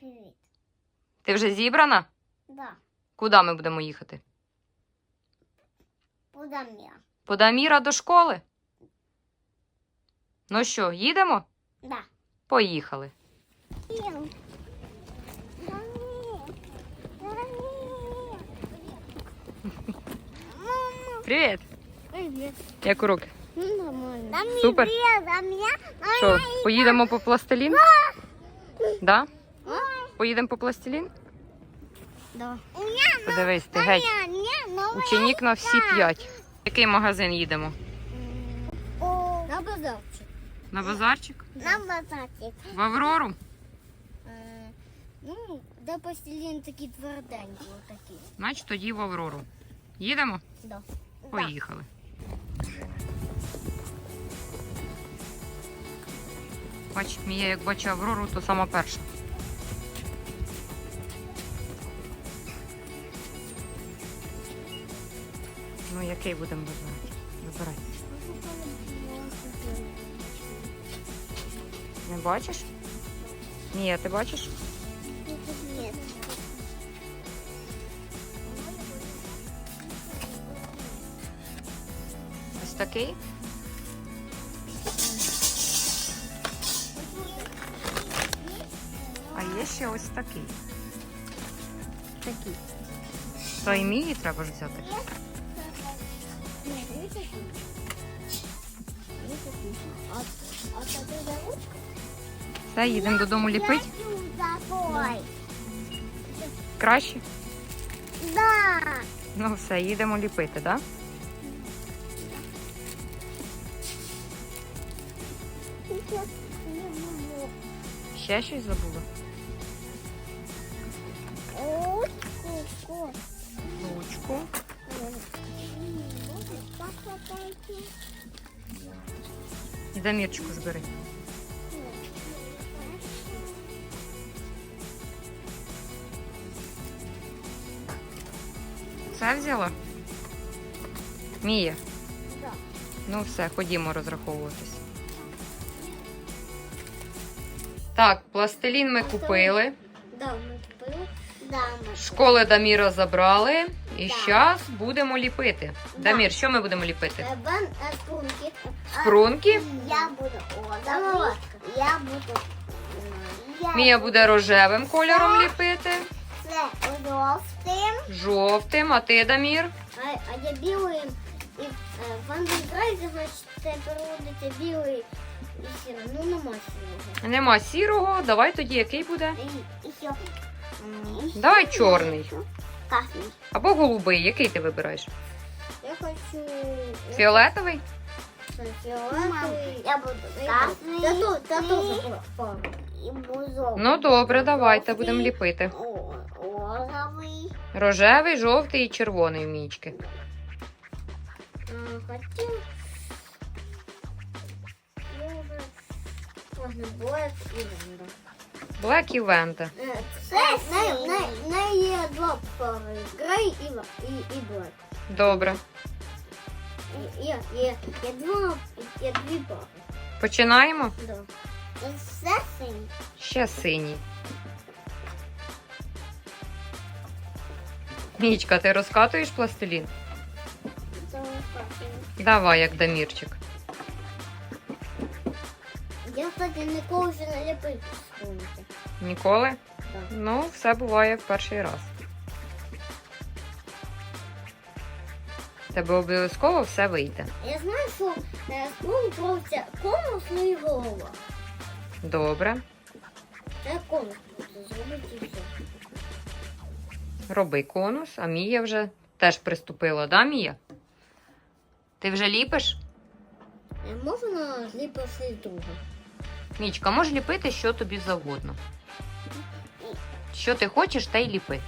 привіт. Ти вже зібрана? Да, Куди ми будемо їхати? подам я. По Даміра до школи? Ну що, їдемо? Да. Поїхали. Мама. Привіт! Привіт. Як уроки? Ну, нормально. Супер. Що, поїдемо по пластилін? Да? Поїдемо по пластилін? Да. У меня Подивись, ти геть. Ученік на всі п'ять. В який магазин їдемо? На базарчик. На базарчик? На базарчик. В Аврору? Е, Ну, де постілін такі тверденькі отакі. Значить, тоді в Аврору. Їдемо? Да. Поїхали. Бач, Мія, як бачу Аврору, то сама перша. Ну, який будемо вибирати? Вибирай. Не бачиш? Мія, ти бачиш? Нет. Ось такий. А є ще ось такий. Такі. То і Мії треба ж взяти. А, а це за ручку? Все, їдемо додому ліпити. Краще? Да. Ну все, їдемо ліпити, так? Да? Ще щось забула? І Дамірчику збери. Все взяла? Мія. Да. Ну все, ходімо розраховуватись. Так, пластилін ми купили. Да, ми купили. Да, ми Школи Даміра забрали. І зараз будемо ліпити. Дамір, що ми будемо ліпити? Е, Бан е, спрунки. Спрунки. Я буду Я буду. Я Мія буде рожевим кольором ліпити, Це жовтим. жовтим, а ти, Дамір? А, а я білий. І е, в значить, це переводиться білий і сірий. Ну, нема сірого. Нема сірого, давай тоді який буде? І, і ще. м, Давай я чорний. Хочу Або голубий, який ти вибираєш? Я хочу... Фіолетовий? Фіолетовий. Я буду красний. Та то, та то. І бузок. Ну добре, давайте будемо ліпити. Розовий. Рожевий, жовтий і червоний в мічки. Хотів. Можна блек і Блек і венда. Це не, не, не є два пари. Грей і, ва- і, і блек. Добре. І- Є, є, є два, є дві пари. Починаємо? Да. Це синій. Ще синій. Мічка, ти розкатуєш пластилін? Це. Давай, як Дамірчик. Я, кстати, ніколи ще не ліпив сумки. Ніколи? Да. Ну, все буває в перший раз. Тебе обов'язково все вийде. Я знаю, що е, скрум просто конус ну і голова. Добре. Це конус просто зробити і все. Роби конус, а Мія вже теж приступила, да, Мія? Ти вже ліпиш? Е, Можна зліпити друга? Мічка, можеш ліпити що тобі завгодно. Що ти хочеш, те й ліпи.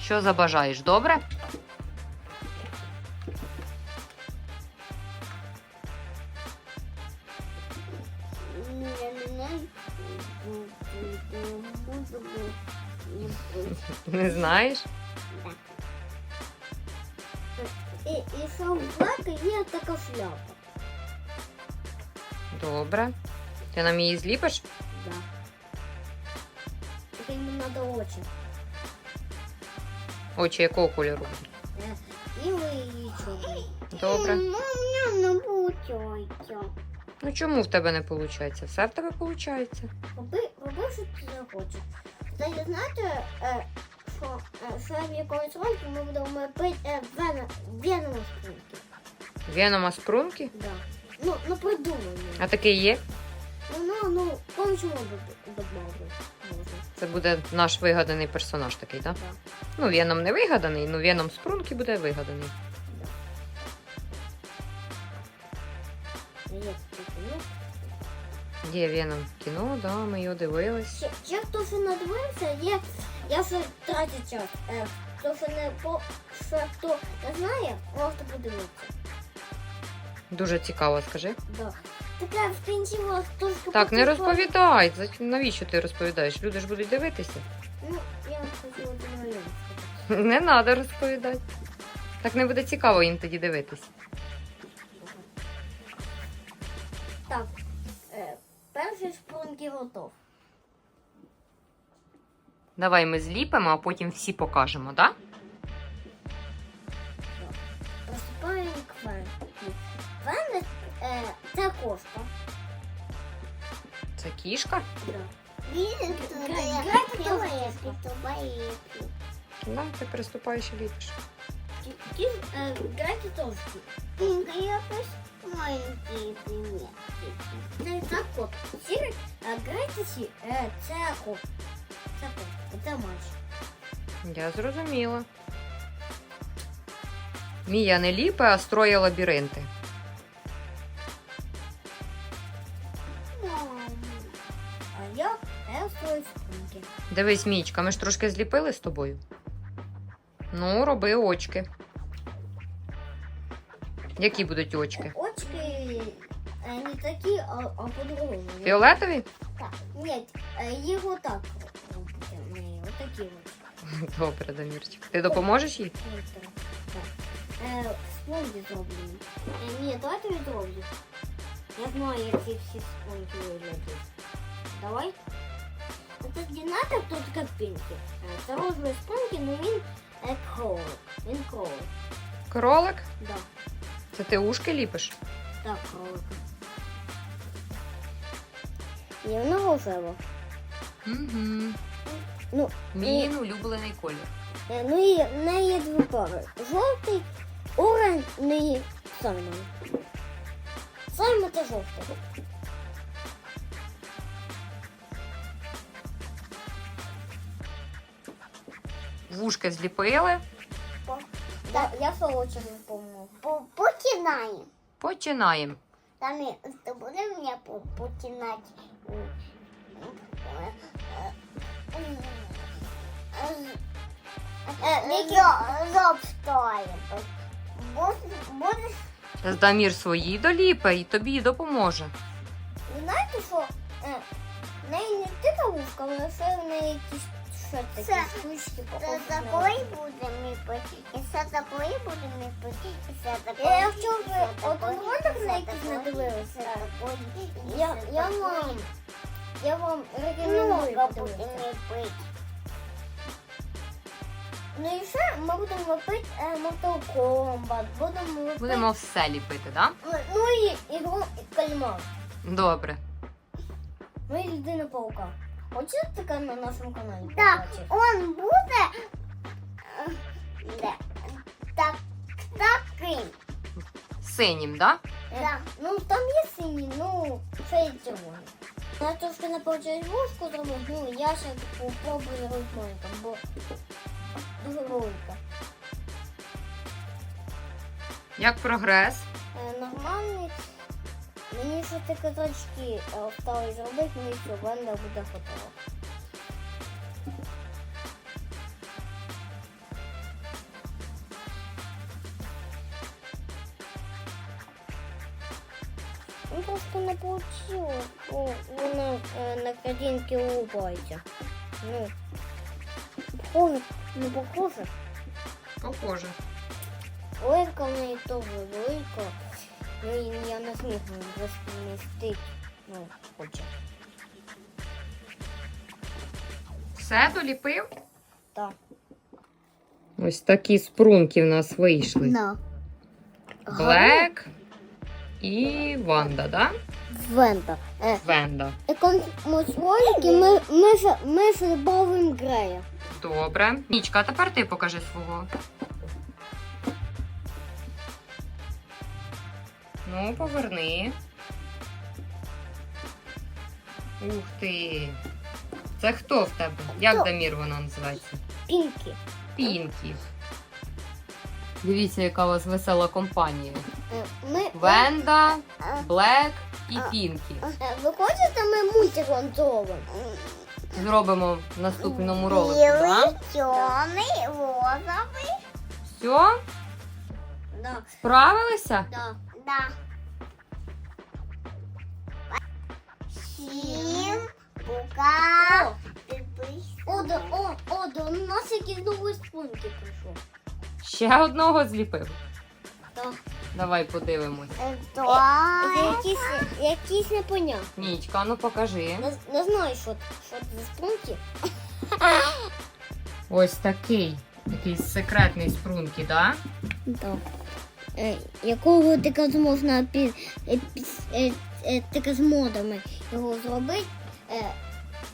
Що забажаєш, добре? Не знаєш? І, і в є така шляпа. Добре. Ти нам її зліпиш? Да. тільки йому треба очі. Очі якого кольору? Е, і чорний. Добре. Ну, у мене не получається. Ну чому в тебе не виходить? Все в тебе виходить. Роби, роби, що ти захочеш. Кстати, знаєте, е, що, е, що в якомусь ролику ми будемо пити е, веном, веном спинки. Венома спрунки? Да. Ну, ну придумаємо. А такий є? Ну, ну, помню, добавлю. Це буде наш вигаданий персонаж такий, так? Да. Ну, Веном не вигаданий, ну Веном спрунки буде вигаданий. Є таке, ну. Є Веном кіно, да, ми його дивились. Ще хто ще не дивився, є, я ще тратю час. Е, хто ще не по, ще хто не знає, можете подивитися. Дуже цікаво, скажи. Да. Таке в кінці трошки Так, не розповідай. Навіщо ти розповідаєш? Люди ж будуть дивитися. Ну, я хотіла. Не треба розповідати. Так не буде цікаво їм тоді дивитись. Так, е, перший шпунки готов. Давай ми зліпимо, а потім всі покажемо, так? Приступаємо к. Вен е, це кошка. Це кішка? Да. Да, ти приступаєш і ліпиш. Е, Грайте теж. маленький примір. Це, це кот. Сірий, а грайте сі, е, це кот. Це кот. Це матч. Я зрозуміла. Мія не ліпе, а строє лабіринти. А я. Дивись, Мічка, ми ж трошки зліпили з тобою. Ну, роби очки. Які будуть очки? Очки е, не такі, а, а по-другому. Фіолетові? Так, ні, е, їх отак робити. Отакі очі. Добре, Дамірчик. Ти допоможеш їй? Ось так. Так. Е, спонки зроблені. Е, ні, давайте відроблю. Я знаю, які всі спонки виглядають. Давай. Це дінатор тут капінки. Е, Це розові спонки, але він е, кролик. Він кролик. Кролик? Да. Це ти ушки ліпиш? Так, кролик. І воно рожево. Угу. Ну, Мій улюблений колір. Е, Ну і в неї є дві пари. Жовтий, оранж, ну Саймон це жовтий. Вушки зліпили. Я, я солодше не помню. Починаємо. Починаємо. Там і ти буде мені по- починати. Зоб стоїть. Будеш Дамір свої доліпе і тобі допоможе. Ви знаєте, що? Е, в неї не тільки вушка, але ще в неї якісь ще такі Це- штучки Це похожі на буде ми пити, і це такої буде ми пити, і це такої. Я ви ролик на якийсь надивилися, і це такої, і Я, я вам, я вам рекомендую Много буде ми пити. Ну і ще ми будемо пити е, Mortal Kombat, будемо пити, Будемо все ліпити, так? ну і ігру і кальмар. Добре. Ну і людина паука. Хочете таке на нашому каналі Так, побачити? он буде е, де, так, такий. Синім, так? Е, Так. Ну там є сині, ну це і цього. Я трошки не получаю вушку зробити, ну я ще попробую зробити маленьким, бо дуже велика. Як прогрес? Е, Нормальний. Мені ще ті козачки е, осталось зробити, ну і все, буде готово. Ну просто не получилось, бо воно е, на картинці улыбається. Ну, похоже, не похоже. Похоже. Велика в неї теж велика. Ну я не зміг розмістити. Ну, хоче. Все доліпив? Так. Ось такі спрунки в нас вийшли. На. Блек і Ванда, да? Вента. Е, Венда. якомусь ролики ми, ми, ж- ми ж добавимо Грея. Добре. Нічка, а тепер ти покажи свого. Ну, поверни. Ух ти. Це хто в тебе? Як Хто? Дамір вона називається? Пінкі. Пінкі. Дивіться, яка у вас весела компанія. Е, Ми, Венда, е, Блек і А. Пінкі. е, ви хочете ми мультик вам зробимо? Зробимо в наступному ролику. Білий, Да? чорний, розовий. Все? Да, Справилися? да. Да. Сім, бука, О, да, о, о, да, у нас якісь нові спунки прийшов. Ще одного зліпив. Так. Давай подивимось. два, Якісь, якісь непонятні. Нічка, ну покажи. Не, не знаю, що, це. Ось такий. Якийсь секретний спрунки, да? Так. Е, якого тільки можна пі, е, е, е, тільки з модами його зробити. Е,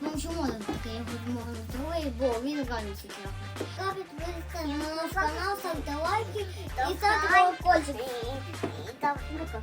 ну, що модом таке його можна зробити, бо він цікавий. Ставте підписку на наш канал, ставте лайки і ставте колокольчик. і, і там Ну-ка.